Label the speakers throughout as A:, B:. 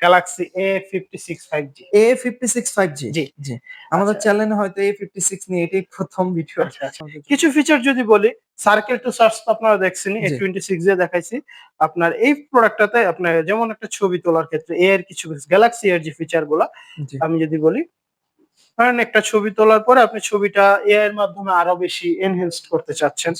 A: Galaxy A fifty six five G
B: A fifty six five G
A: জি।
B: জি। আমাদের
A: আচ্ছা।
B: চ্যানেলে হয়তো এ ফিফটি সিক্স নিয়ে এটাই প্রথম ভিডিও
A: আচ্ছা আচ্ছা কিছু ফিচার যদি বলি সার্কেল টু সার্চ তো আপনারা দেখছেন এ টোয়েন্টি সিক্স এ দেখাইছি। আপনার এই প্রোডাক্টটাতে আপনার যেমন একটা ছবি তোলার ক্ষেত্রে এ এর কিছু গ্যালাক্সি এর যে
B: ফিচারগুলা
A: আমি যদি বলি ধরেন একটা ছবি তোলার পরে আপনি ছবিটা এ এর মাধ্যমে আরও বেশি এনহেন্সড করতে চাচ্ছেন।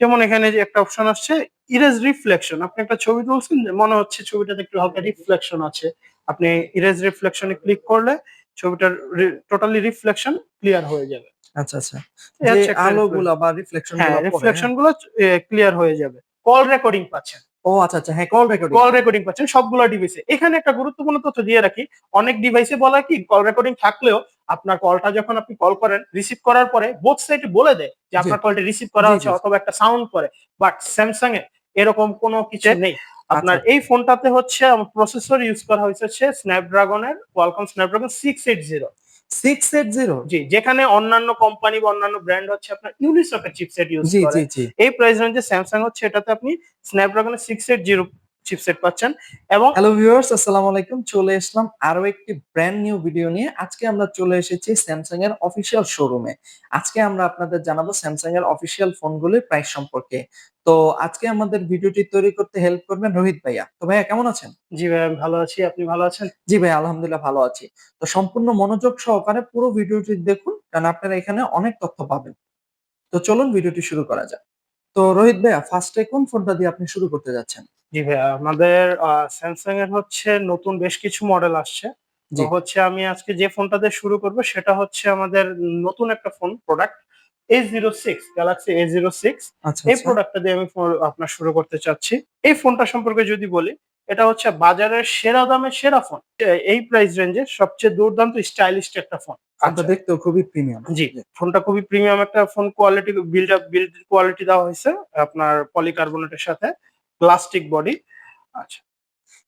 A: যেমন এখানে যে একটা অপশন আসছে ইরেজ রিফ্লেকশন আপনি একটা ছবি তুলছেন যে মনে হচ্ছে ছবিটাতে একটু হালকা রিফ্লেকশন আছে। আপনি ইরেজ রিফ্লেকশনে ক্লিক করলে ছবিটার টোটালি রিফ্লেকশন ক্লিয়ার হয়ে যাবে।
B: আচ্ছা আচ্ছা। যে
A: একটা
B: বা রিফ্লেকশন
A: হ্যাঁ রিফ্লেকশনগুলো ক্লিয়ার হয়ে যাবে। কল রেকর্ডিং পাচ্ছেন।
B: ও আচ্ছা আচ্ছা হ্যাঁ কল রেকর্ডিং
A: কল রেকর্ডিং পাচ্ছেন সবগুলো ডিভাইসে এখানে একটা গুরুত্বপূর্ণ তথ্য দিয়ে রাখি অনেক ডিভাইসে বলা কি কল রেকর্ডিং থাকলেও আপনার কলটা যখন আপনি কল করেন রিসিভ করার পরে বোথ সাইডে বলে দেয় যে আপনার কলটা রিসিভ করা
B: জি।
A: অথবা একটা সাউন্ড করে বাট স্যামসাং এ এরকম কোনো কিছু নেই। আপনার
B: আচ্ছা।
A: এই ফোনটাতে হচ্ছে প্রসেসর ইউজ করা হয়েছে স্ন্যাপড্রাগনের Qualcomm Snapdragon six eight zero
B: six eight zero
A: জি যেখানে অন্যান্য কোম্পানি বা অন্যান্য ব্র্যান্ড হচ্ছে আপনার ইউনিসকের চিপসেট ইউজ করে। এই প্রাইস রেঞ্জে স্যামসাং হচ্ছে এটাতে আপনি স্ন্যাপড্রাগনের সিক্স এইট জিরো চিপসেট পাচ্ছেন এবং
B: হ্যালো ভিউয়ার্স আসসালামু আলাইকুম। চলে আসলাম আরও একটি ব্র্যান্ড নিউ ভিডিও নিয়ে। আজকে আমরা চলে এসেছি স্যামসাং এর অফিসিয়াল শোরুমে আজকে আমরা আপনাদের জানাব স্যামসাং এর অফিসিয়াল ফোনগুলির প্রাইস সম্পর্কে। তো আজকে আমাদের ভিডিওটি তৈরি করতে হেল্প করবেন রোহিত ভাইয়া। তো ভাইয়া কেমন আছেন?
A: জি ভাই আমি ভালো আছি। আপনি ভালো আছেন?
B: জি ভাই আলহামদুলিল্লাহ ভালো আছি। তো সম্পূর্ণ মনোযোগ সহকারে পুরো ভিডিওটি দেখুন কারণ আপনারা এখানে অনেক তথ্য পাবেন। তো চলুন ভিডিওটি শুরু করা যাক। তো রোহিত ভাইয়া ফার্স্টে কোন ফোনটা দিয়ে আপনি শুরু করতে যাচ্ছেন?
A: জি ভাইয়া আমাদের স্যামসাং এর হচ্ছে নতুন বেশ কিছু মডেল আসছে। তো হচ্ছে আমি আজকে যে ফোনটা দিয়ে শুরু করব সেটা হচ্ছে আমাদের নতুন একটা phone product A zero six Galaxy A zero six
B: আচ্ছা
A: এই
B: আচ্ছা।
A: প্রোডাক্টটা দিয়ে আমি আপনার শুরু করতে চাচ্ছি। এই ফোনটা সম্পর্কে যদি বলি এটা হচ্ছে বাজারের সেরা দামের সেরা ফোন এই প্রাইস রেঞ্জে সবচেয়ে দুর্দান্ত স্টাইলিশ একটা ফোন
B: ফোনটা দেখতেও খুবই প্রিমিয়াম
A: জি ফোনটা খুবই প্রিমিয়াম একটা phone quality build up build quality দেওয়া হয়েছে আপনার পলিকার্বনেটের সাথে। প্লাস্টিক বডি আচ্ছা।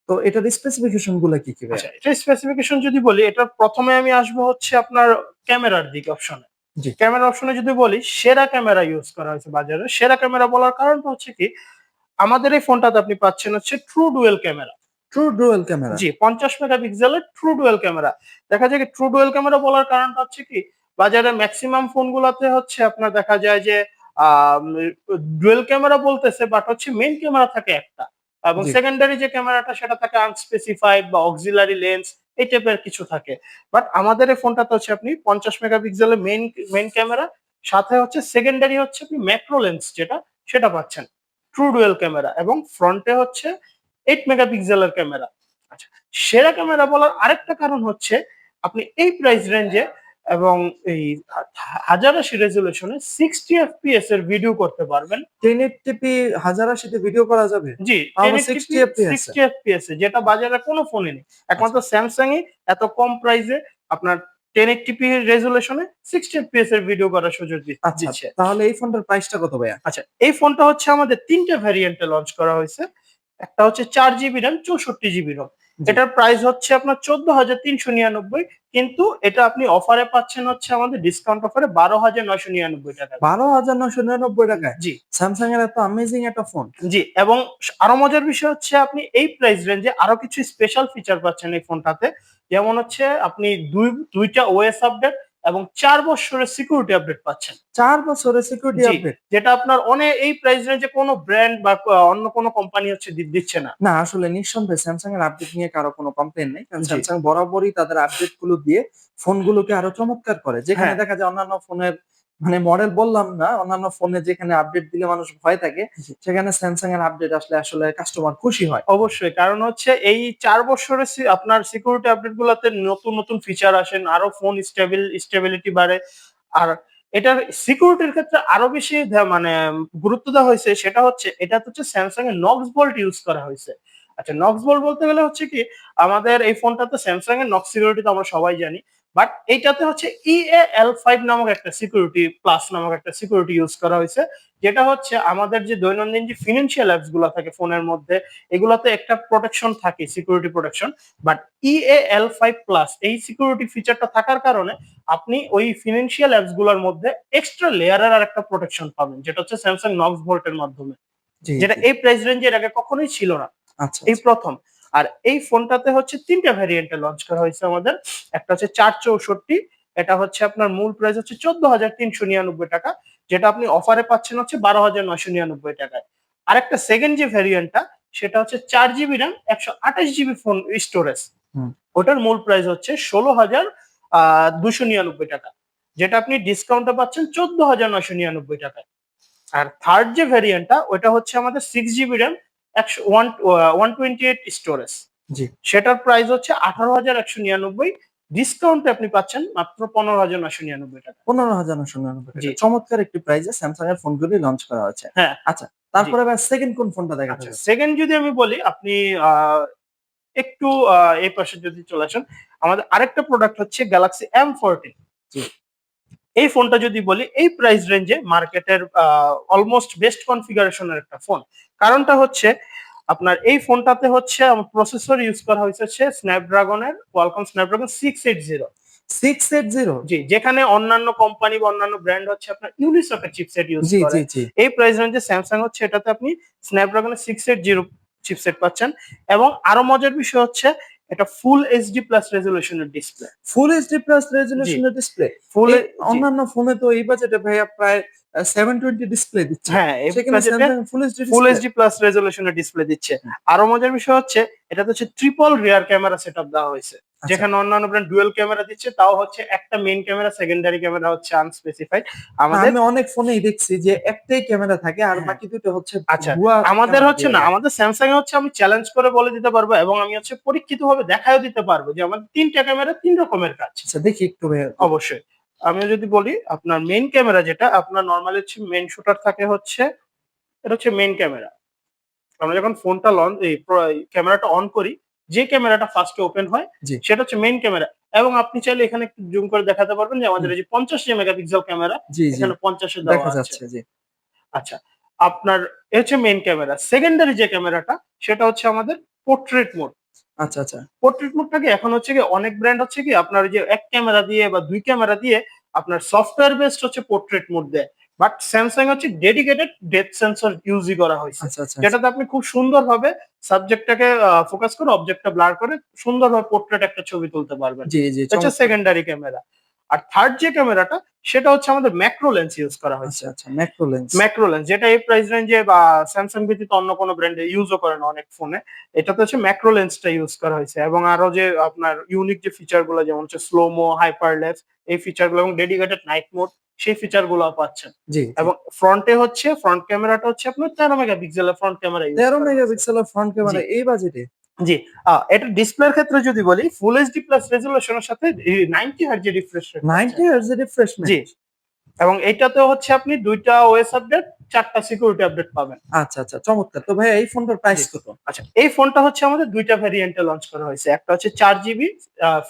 B: তো এটার স্পেসিফিকেশনগুলো কি কি?
A: আচ্ছা এটা স্পেসিফিকেশন যদি বলি এটা প্রথমে আমি আসব হচ্ছে আপনার ক্যামেরার দিক অপশনে
B: জি।
A: ক্যামেরা অপশনে যদি বলি সেরা ক্যামেরা ইউজ করা হয়েছে বাজারে। সেরা ক্যামেরা বলার কারণটা হচ্ছে কি আমাদের এই ফোনটাতে আপনি পাচ্ছেন হচ্ছে true dual camera
B: true dual camera
A: জি পঞ্চাশ মেগাপিক্সেলের ট্রু ডুয়েল ক্যামেরা দেখা যায় কি ট্রু ডুয়েল ক্যামেরা বলার কারণটা হচ্ছে কি বাজারে ম্যাক্সিমাম ফোনগুলোতে হচ্ছে আপনার দেখা যায় যে ডুয়েল ক্যামেরা বলতেছে বাট হচ্ছে মেইন ক্যামেরা থাকে একটা। এবং সেকেন্ডারি যে ক্যামেরাটা সেটা থাকে আনস্পেসিফাইড বা অক্সিলারি লেন্স এই টাইপের কিছু থাকে। বাট আমাদের এই ফোনটাতে হচ্ছে আপনি পঞ্চাশ মেগাপিক্সেলের মেইন মেইন ক্যামেরা সাথে হচ্ছে সেকেন্ডারি হচ্ছে আপনি ম্যাক্রো লেন্স যেটা সেটা পাচ্ছেন। ট্রু ডুয়েল ক্যামেরা এবং ফ্রন্টে হচ্ছে এইট মেগাপিক্সেলের ক্যামেরা আচ্ছা সেরা ক্যামেরা বলার আরেকটা কারণ হচ্ছে আপনি এই প্রাইস রেঞ্জে এবং এই হাজার আশি রেজুলেশনে সিক্সটি এফপিএস এর ভিডিও করতে পারবেন।
B: টেন টিপি হাজার আশিতে ভিডিও করা যাবে?
A: জি
B: আবার 60 FPS এ?
A: সিক্সটি এফপিএস যেটা বাজারে কোনো ফোনে নেই। একমাত্র স্যামসাং ই এত কম প্রাইসে আপনার টেন এইটটিপি রেজুলেশনে সিক্সটি এফপিএস এর ভিডিও করার সুযোগ দি-
B: আচ্ছা
A: দিচ্ছে।
B: তাহলে এই ফোনটার প্রাইসটা কত ভাইয়া?
A: আচ্ছা এই ফোনটা হচ্ছে আমাদের তিনটে ভ্যারিয়েন্টে লঞ্চ করা হয়েছে। একটা হচ্ছে চার জিবি র্যাম চৌষট্টি জিবি রম। এটার প্রাইস হচ্ছে আপনার চোদ্দ হাজার তিনশো নিরানব্বই কিন্তু এটা আপনি অফারে পাচ্ছেন হচ্ছে আমাদের ডিসকাউন্ট অফারে বারো হাজার নয়শো নিরানব্বই টাকা।
B: বারো হাজার নয়শো নিরানব্বই টাকা
A: জি।
B: স্যামসাং এর এত আমেজিং একটা ফোন
A: জি এবং আরও মজার বিষয় হচ্ছে আপনি এই প্রাইস রেঞ্জে আরও কিছু স্পেশাল ফিচার পাচ্ছেন এই ফোনটাতে যেমন হচ্ছে আপনি দুই দুইটা ওএস আপডেট এবং চার বছরের সিকিউরিটি আপডেট পাচ্ছেন।
B: চার বছরের সিকিউরিটি আপডেট
A: যেটা আপনার অনেক এই প্রাইস রেঞ্জে কোনো ব্র্যান্ড বা অন্য কোনো কোম্পানি হচ্ছে দিচ্ছে না।
B: না আসলে নিঃসন্দেহে স্যামসাং এর আপডেট নিয়ে কারও কোনো কমপ্লেন নেই। কারণ স্যামসাং বরাবরই তাদের আপডেটগুলো দিয়ে ফোন গুলোকে আরও চমৎকার করে। যেখানে
A: হ্যাঁ।
B: দেখা যায় অন্যান্য ফোনের মানে মডেল বললাম না অন্যান্য ফোনে যেখানে আপডেট দিলে মানুষ ভয় থাকে সেখানে স্যামসাং এর আপডেট আসলে আসলে কাস্টমার খুশি হয়।
A: অবশ্যই কারণ হচ্ছে এই চার বছরের আপনার সিকিউরিটি আপডেট গুলাতে নতুন নতুন ফিচার আসেন আরও ফোন স্টেবিল স্টেবিলিটি বাড়ে। আর এটার সিকিউরিটির ক্ষেত্রে আরও বেশি মানে গুরুত্ব দেওয়া হয়েছে সেটা হচ্ছে এটা হচ্ছে স্যামসাং এর নক্স বোল্ট ইউজ করা হয়েছে। আচ্ছা নক্স বোল্ট বলতে গেলে হচ্ছে কি আমাদের এই ফোনটা তো স্যামসাং এর নক্স সিকিউরিটি তো আমরা সবাই জানি বাট এইটাতে হচ্ছে E ইএ এল ফাইভ নামক একটা সিকিউরিটি প্লাস নামক একটা সিকিউরিটি ইউজ করা হয়েছে যেটা হচ্ছে আমাদের যে দৈনন্দিন যে ফিনান্সিয়াল অ্যাপসগুলো থাকে ফোনের মধ্যে এগুলাতে একটা প্রোটেকশন থাকে security protection but E E A L five plus এই সিকিউরিটি ফিচারটা থাকার কারণে আপনি ওই ফিনান্সিয়াল অ্যাপসগুলোর মধ্যে এক্সট্রা লেয়ারের আর একটা প্রোটেকশন পাবেন যেটা হচ্ছে স্যামসাং নক্স ভোল্টের মাধ্যমে যেটা এই প্রাইস রেঞ্জের আগে কখনোই ছিল না।
B: আচ্ছা
A: এই প্রথম। আর এই ফোনটাতে হচ্ছে তিনটা ভ্যারিয়েন্টে লঞ্চ করা হয়েছে আমাদের। একটা হচ্ছে চার চৌষট্টি এটা হচ্ছে আপনার মূল প্রাইস হচ্ছে চোদ্দ হাজার তিনশো নিরানব্বই টাকা যেটা আপনি অফারে পাচ্ছেন হচ্ছে বারো হাজার নয়শো নিরানব্বই টাকায়। আরেকটা সেকেন্ড যে ভ্যারিয়েন্টটা সেটা হচ্ছে চার জিবি র্যাম একশো আঠাশ জিবি ফোন স্টোরেজ ওটার মূল প্রাইস হচ্ছে ষোলো হাজার দুশো নিরানব্বই টাকা যেটা আপনি ডিসকাউন্টে পাচ্ছেন চোদ্দ হাজার নয়শো নিরানব্বই টাকায়। আর থার্ড যে ভ্যারিয়েন্টটা ওটা হচ্ছে আমাদের সিক্স জিবি র্যাম একশো one one twenty eight storage
B: জি।
A: সেটার প্রাইস হচ্ছে আঠারো হাজার একশো নিরানব্বই। ডিসকাউন্টে আপনি পাচ্ছেন মাত্র পনেরো হাজার নয়শো নিরানব্বই টাকা।
B: পনেরো হাজার নশো নিরানব্বই চমৎকার একটি প্রাইসে স্যামসাং এর ফোনগুলি লঞ্চ করা হয়েছে।
A: হ্যাঁ।
B: আচ্ছা তারপরে ভাই সেকেন্ড কোন ফোনটা দেখা
A: আচ্ছা
B: যাচ্ছে?
A: সেকেন্ড যদি আমি বলি আপনি একটু এই পাশে যদি চলে আসেন আমাদের আরেকটা প্রোডাক্ট হচ্ছে গ্যালাক্সি এম ফোরটিন এই ফোনটা যদি বলি এই প্রাইস রেঞ্জে মার্কেটের অলমোস্ট বেস্ট কনফিগারেশনের একটা ফোন কারণটা হচ্ছে আপনার এই ফোনটাতে হচ্ছে প্রসেসর ইউজ করা হয়েছে স্ন্যাপড্রাগনের Qualcomm Snapdragon six eight zero
B: six eight zero
A: জি যেখানে অন্যান্য কোম্পানি বা অন্যান্য ব্র্যান্ড হচ্ছে আপনার ইউনিসফের চিপসেট ইউজ করে। এই প্রাইস রেঞ্জে স্যামসাং হচ্ছে এটাতে আপনি স্ন্যাপড্রাগনের সিক্স এইট জিরো চিপসেট পাচ্ছেন। এবং আরও মজার বিষয় হচ্ছে এটা ফুল এইচডি প্লাস রেজলিউশনের ডিসপ্লে
B: ফুল এইচডি প্লাস রেজলিউশনের ডিসপ্লে
A: ফুল
B: অন্যান্য ফোনে তো এই বাজেটে ভাইয়া প্রায় সেভেন টোয়েন্টি ডিসপ্লে দিচ্ছে।
A: হ্যাঁ
B: full HD
A: full HD plus রেজলিউশনের display দিচ্ছে। আরও মজার বিষয় হচ্ছে এটা তো হচ্ছে ট্রিপল রিয়ার ক্যামেরা সেটআপ দেওয়া হয়েছে। যেখানে অন্যান্য ব্র্যান্ড ডুয়েল ক্যামেরা দিচ্ছে তাও হচ্ছে একটা মেইন ক্যামেরা সেকেন্ডারি ক্যামেরা হচ্ছে আনস্পেসিফাইড আমাদের
B: আমি অনেক ফোনেই দেখছি যে একটাই ক্যামেরা থাকে আর
A: হ্যাঁ।
B: বাকি দুটো হচ্ছে
A: আচ্ছা, আমাদের হচ্ছে না আমাদের স্যামসাং এ হচ্ছে আমি চ্যালেঞ্জ করে বলে দিতে পারব এবং আমি হচ্ছে পরীক্ষিত ভাবে দেখাও দিতে পারব যে আমাদের তিনটা ক্যামেরা তিন রকমের কাজ।
B: আচ্ছা দেখি একটু
A: অবশ্যই। আমি যদি বলি আপনার মেইন ক্যামেরা যেটা আপনার নর্মালি হচ্ছে মেইন শুটার থাকে হচ্ছে এটা হচ্ছে মেইন ক্যামেরা আমরা যখন ফোনটা লঞ্চ এই ক্যামেরাটা অন করি যে ক্যামেরাটা ফার্স্টে ওপেন হয় সেটা হচ্ছে মেইন ক্যামেরা। এবং আপনি চাইলে এখানে একটু জুম করে দেখাতে পারবেন যে আমাদের এই যে পঞ্চাশ মেগাপিক্সেল ক্যামেরা এখানে পঞ্চাশে
B: দেখা যাচ্ছে
A: আচ্ছা আপনার এ হচ্ছে মেইন ক্যামেরা। সেকেন্ডারি যে ক্যামেরাটা সেটা হচ্ছে আমাদের পোর্ট্রেট মোড
B: আচ্ছা আচ্ছা।
A: পোর্ট্রেট মোডটাকে এখন হচ্ছে কি অনেক ব্র্যান্ড হচ্ছে কি আপনার যে এক ক্যামেরা দিয়ে বা দুই ক্যামেরা দিয়ে আপনার সফটওয়্যার বেসড হচ্ছে পোর্ট্রেট মোড দেয়। বাট স্যামসাং হচ্ছে ডেডিকেটেড ডেথ সেন্সর ইউজই করা হয়েছে।
B: আচ্ছা আচ্ছা
A: যেটাতে আপনি খুব সুন্দরভাবে সাবজেক্টটাকে ফোকাস করে অবজেক্টটা ব্লার করে সুন্দরভাবে পোর্ট্রেট একটা ছবি তুলতে পারবেন। হচ্ছে সেকেন্ডারি ক্যামেরা আর থার্ড যে ক্যামেরাটা সেটা হচ্ছে আমাদের ম্যাক্রো লেন্স ইউজ করা হয়েছে।
B: আচ্ছা আচ্ছা ম্যাক্রো লেন্স
A: ম্যাক্রো লেন্স যেটা এই প্রাইস রেঞ্জে বা স্যামসাং ব্যতীত অন্য কোনো ব্র্যান্ডে ইউজও করে না অনেক ফোনে এটাতে হচ্ছে ম্যাক্রো লেন্সটা ইউজ করা হয়েছে। এবং আরও যে আপনার ইউনিক যে ফিচারগুলো যেমন হচ্ছে স্লোমো হাইপার লেন্স এই ফিচারগুলো এবং ডেডিকেটেড নাইট মোড সেই ফিচারগুলো পাচ্ছেন।
B: জি
A: এবং ফ্রন্টে হচ্ছে ফ্রন্ট ক্যামেরাটা হচ্ছে আপনার তেরো মেগাপিক্সেলের ফ্রন্ট ক্যামেরা
B: তেরো মেগাপিক্সেলের ফ্রন্ট ক্যামেরা এই বাজেটে
A: জি। এটা ডিসপ্লের ক্ষেত্রে যদি বলি ফুল এইচডি প্লাস রেজলিউশনের সাথে ninety hertz refresh
B: ninety hertz refreshment
A: জি। এবং এইটাতে হচ্ছে আপনি দুইটা ওএস আপডেট চারটা সিকিউরিটি আপডেট পাবেন।
B: আচ্ছা আচ্ছা চমৎকার। তো ভাই এই ফোনটার প্রাইস। কত?
A: আচ্ছা এই ফোনটা হচ্ছে আমাদের দুইটা ভ্যারিয়েন্টে লঞ্চ করা হয়েছে। একটা হচ্ছে চার GB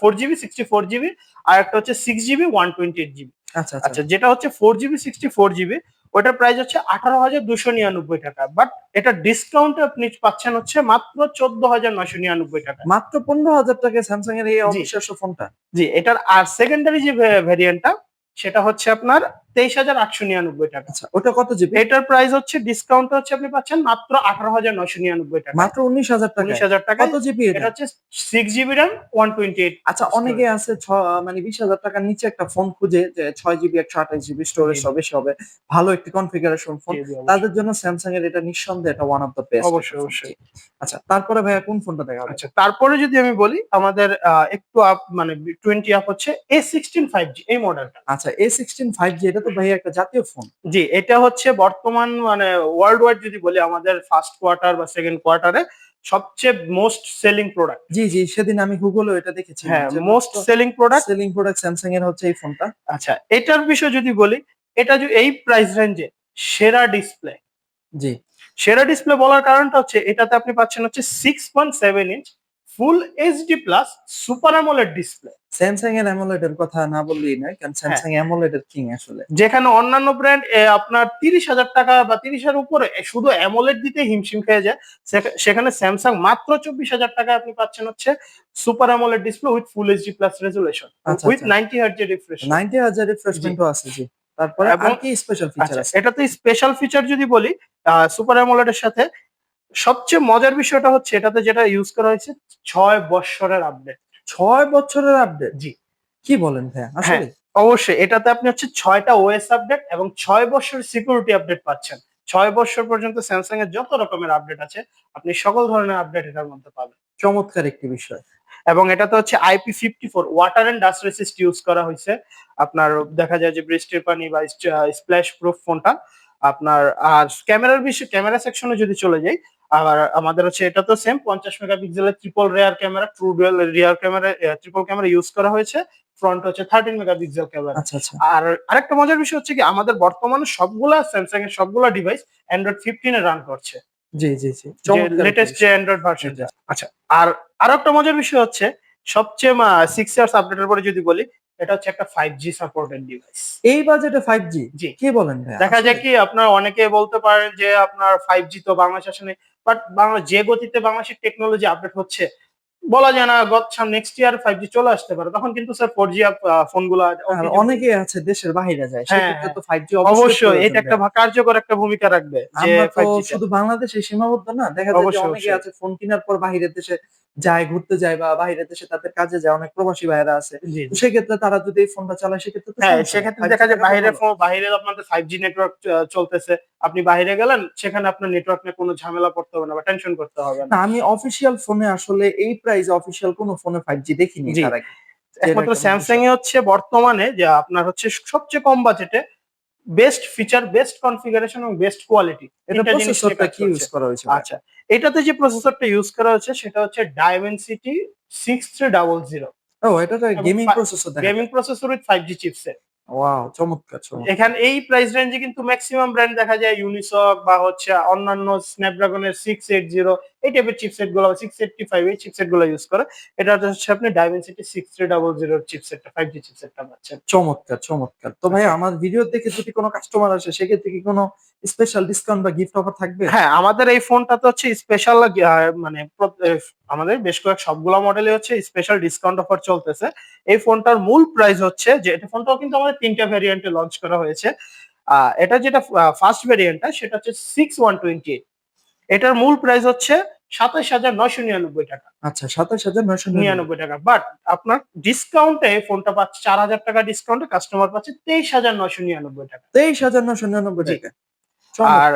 A: four GB sixty four GB আর একটা হচ্ছে six GB one twenty eight GB
B: আচ্ছা
A: আচ্ছা।
B: আচ্ছা
A: যেটা হচ্ছে four GB sixty four GB ওটার প্রাইস হচ্ছে আঠারো হাজার দুশো নিরানব্বই টাকা। বাট এটা ডিসকাউন্টে আপনি পাচ্ছেন হচ্ছে মাত্র চোদ্দ হাজার নয়শো নিরানব্বই টাকা।
B: মাত্র পনেরো হাজার টাকা স্যামসাং এর এই অবিশ্বাস্য ফোনটা
A: জি এটার আর সেকেন্ডারি যে ভ্যারিয়েন্টটা সেটা হচ্ছে আপনার তেইশ হাজার আটশো নিরানব্বই টাকা।
B: আচ্ছা ওটা কত জিবি?
A: এটার প্রাইস হচ্ছে ডিসকাউন্ট হচ্ছে আপনি পাচ্ছেন মাত্র আঠারো হাজার নয়শো নিরানব্বই টাকা।
B: মাত্র উনিশ হাজার টাকা।
A: উনিশ হাজার টাকা।
B: কত জিবি
A: এটা? হচ্ছে six GB RAM one twenty eight
B: আচ্ছা অনেকে আছে ছ- মানে বিশ হাজার টাকার নিচে একটা ফোন খুঁজে যে ছয় জিবি একশো আঠাশ জিবি স্টোরেজ। হবে বেশি হবে। ভালো একটি কনফিগারেশন ফোন তাদের জন্য স্যামসাং এর এটা নিঃসন্দেহে এটা ওয়ান অফ দ্য বেস্ট
A: অবশ্যই, অবশ্যই।
B: আচ্ছা তারপরে ভাইয়া কোন ফোনটা দেখা
A: আচ্ছা তারপরে যদি আমি বলি আমাদের একটু আপ মানে টোয়েন্টি আপ হচ্ছে এ সিক্সটিন ফাইভ জি এই মডেলটা
B: আচ্ছা এ সিক্সটিন ফাইভ জি এটা তো ভাইয়া একটা জাতীয় ফোন
A: জি এটা হচ্ছে বর্তমান মানে ওয়ার্ল্ড ওয়াইড যদি বলি আমাদের ফার্স্ট কোয়ার্টার বা সেকেন্ড কোয়ার্টারে সবচেয়ে মোস্ট সেলিং প্রোডাক্ট
B: জি জি সেদিন আমি গুগলে এটা দেখেছি
A: হ্যাঁ most selling product
B: selling product Samsung এর হচ্ছে এই ফোনটা
A: আচ্ছা এটার বিষয় যদি বলি এটা যে এই প্রাইস রেঞ্জে সেরা ডিসপ্লে
B: জি।
A: সেরা ডিসপ্লে বলার কারণটা হচ্ছে এটাতে আপনি পাচ্ছেন হচ্ছে six point seven inch full HD plus super AMOLED display
B: Samsung এর অ্যামোলেড এর কথা না বললেই নয় কারণ স্যামসাং অ্যামোলেড এর কিং আসলে।
A: যেখানে অন্যান্য ব্র্যান্ড আপনার তিরিশ হাজার টাকা বা তিরিশের উপরে শুধু অ্যামোলেড দিতে হিমশিম খেয়ে যায়। সেখা- সেখানে স্যামসাং মাত্র চব্বিশ হাজার টাকায় আপনি পাচ্ছেন হচ্ছে super AMOLED display with full HD plus resolution with. Ninety hertz refresh
B: ninety হাজার রিফ্রেশমেন্টও আছে জি। তারপরে আর কি স্পেশাল ফিচার
A: আচ্ছা
B: আছে?
A: এটাতে স্পেশাল ফিচার যদি বলি সুপার অ্যামোলেড এর সাথে সবচেয়ে মজার বিষয়টা হচ্ছে এটাতে যেটা ইউজ করা হয়েছে ছয় বৎসরের আপডেট
B: ছয় বছরের আপডেট
A: জি।
B: কি বলেন ভাইয়া? আসলে?
A: অবশ্যই। এটাতে আপনি হচ্ছে ছয়টা ওএস আপডেট এবং ছয় বছর সিকিউরিটি আপডেট পাচ্ছেন। ছয় বছর পর্যন্ত স্যামসাং এর যত রকমের আপডেট আছে আপনি সকল ধরনের আপডেট এটার মধ্যে পাবেন।
B: চমৎকার একটি বিষয়।
A: এবং এটাতে হচ্ছে IP fifty four water and dust resist use করা হয়েছে। আপনার দেখা যায় যে বৃষ্টির পানি বা স্প্ল্যাশ প্রুফ ফোনটা আপনার আর ক্যামেরার বিষয় ক্যামেরা সেকশনে যদি চলে যাই আর আমাদের হচ্ছে এটা তো সেম পঞ্চাশ মেগাপিক্সেলের triple rear camera true dual rear camera triple camera use করা হয়েছে। ফ্রন্ট হচ্ছে থার্টিন মেগাপিক্সেল ক্যামেরা আর আরেকটা মজার বিষয় হচ্ছে কি আমাদের বর্তমানে সবগুলা স্যামসাং এর সবগুলা ডিভাইস অ্যান্ড্রয়েড ফিফটিন এ রান করছে।
B: জি জি জি।
A: লেটেস্ট যে অ্যান্ড্রয়েড ভার্সন আচ্ছা আর আরও একটা মজার বিষয় হচ্ছে সবচেয়ে সিক্স ইয়ার্স আপডেটের পরে যদি বলি এটা হচ্ছে একটা ফাইভ জি সাপোর্টেড ডিভাইস
B: এই বাজেটে ফাইভ জি
A: জি।
B: কি বলেন
A: দেখা যায় কি আপনার অনেকে বলতে পারেন যে আপনার ফাইভ জি তো বাংলাদেশ আসেনি বাট বাংলা যে গতিতে বাংলাদেশের টেকনোলজি আপডেট হচ্ছে বলা যায় না গত নেক্সট ইয়ার ফাইভ জি চলে আসতে পারে। তখন কিন্তু স্যার ফোর জি
B: অনেকে আছে দেশের বাইরে যায়
A: হ্যাঁ,
B: সেক্ষেত্রে তো ফাইভ জি
A: অবশ্যই এটা একটা কার্যকর একটা ভূমিকা রাখবে যে
B: আমরা তো
A: 5G তে।
B: শুধু বাংলাদেশে সীমাবদ্ধ না দেখা যায় অনেকে আছে ফোন কেনার পর বাইরের দেশে যায় ঘুরতে যায় বা বাইরের দেশে তাদের কাজে যায় অনেক প্রবাসী ভাইরা আছে। সেক্ষেত্রে তারা যদি এই ফোনটা চালায় সেক্ষেত্রে
A: হ্যাঁ সেক্ষেত্রে দেখা যায় বাইরে। বাইরে আপনাদের ফাইভ জি নেটওয়ার্ক চলতেছে। আপনি বাইরে গেলেন সেখানে আপনার নেটওয়ার্ক নিয়ে কোনো ঝামেলা পড়তে হবে না বা টেনশন করতে হবে না।
B: আমি অফিসিয়াল ফোনে আসলে এই প্রাইসে অফিসিয়াল কোনো ফোনে ফাইভ জি দেখিনি। তার আগে।
A: একমাত্র স্যামসাং এ হচ্ছে বর্তমানে যে আপনার হচ্ছে সবচেয়ে কম বাজেটে বেস্ট ফিচার বেস্ট কনফিগারেশন এবং বেস্ট কোয়ালিটি
B: এটা প্রসেসরটা কি ইউজ করা হয়েছে
A: আচ্ছা এটাতে যে প্রসেসরটা ইউজ করা হচ্ছে সেটা হচ্ছে Dimensity six three double zero
B: ও এটা তো gaming processor
A: gaming processor with five G chipset
B: wow চমৎকার চমৎকার।
A: এখানে এই প্রাইস রেঞ্জে কিন্তু ম্যাক্সিমাম ব্র্যান্ড দেখা যায় ইউনিসক বা হচ্ছে অন্যান্য স্ন্যাপড্রাগনের সিক্স এইট জিরো এই টাইপের চিপসেটগুলো সিক্স এইটটি ফাইভ এই চিপসেটগুলো ইউজ করে। এটা হচ্ছে আপনি ডায়মেনসিটি সিক্স থ্রি ডাবল জিরোর চিপসেটটা ফাইভ জি চিপসেটটা পাচ্ছেন।
B: চমৎকার চমৎকার। তো ভাই আমার ভিডিও দেখে যদি কোনো কাস্টমার আসে সেক্ষেত্রে কি কোনো স্পেশাল ডিসকাউন্ট বা গিফট অফার থাকবে?
A: হ্যাঁ আমাদের এই ফোনটা তো হচ্ছে স্পেশাল মানে আমাদের বেশ কয়েক সবগুলো মডেলে হচ্ছে স্পেশাল ডিসকাউন্ট অফার চলতেছে। এই ফোনটার মূল প্রাইস হচ্ছে যে এটা ফোনটাও কিন্তু আমাদের তিনটা ভ্যারিয়েন্টে লঞ্চ করা হয়েছে। এটা যেটা ফার্স্ট ভ্যারিয়েন্টটা সেটা হচ্ছে সিক্স ওয়ান টোয়েন্টি এইট এটার মূল প্রাইস হচ্ছে সাতাশ হাজার নয়শো নিরানব্বই টাকা।
B: আচ্ছা সাতাশ হাজার নয়শো নিরানব্বই।
A: টাকা। বাট আপনার ডিসকাউন্টে ফোনটা পাচ্ছে চার হাজার টাকা ডিসকাউন্টে কাস্টমার পাচ্ছে তেইশ হাজার নয়শো নিরানব্বই টাকা।
B: তেইশ হাজার নয়শো নিরানব্বই টাকা। চমৎকার।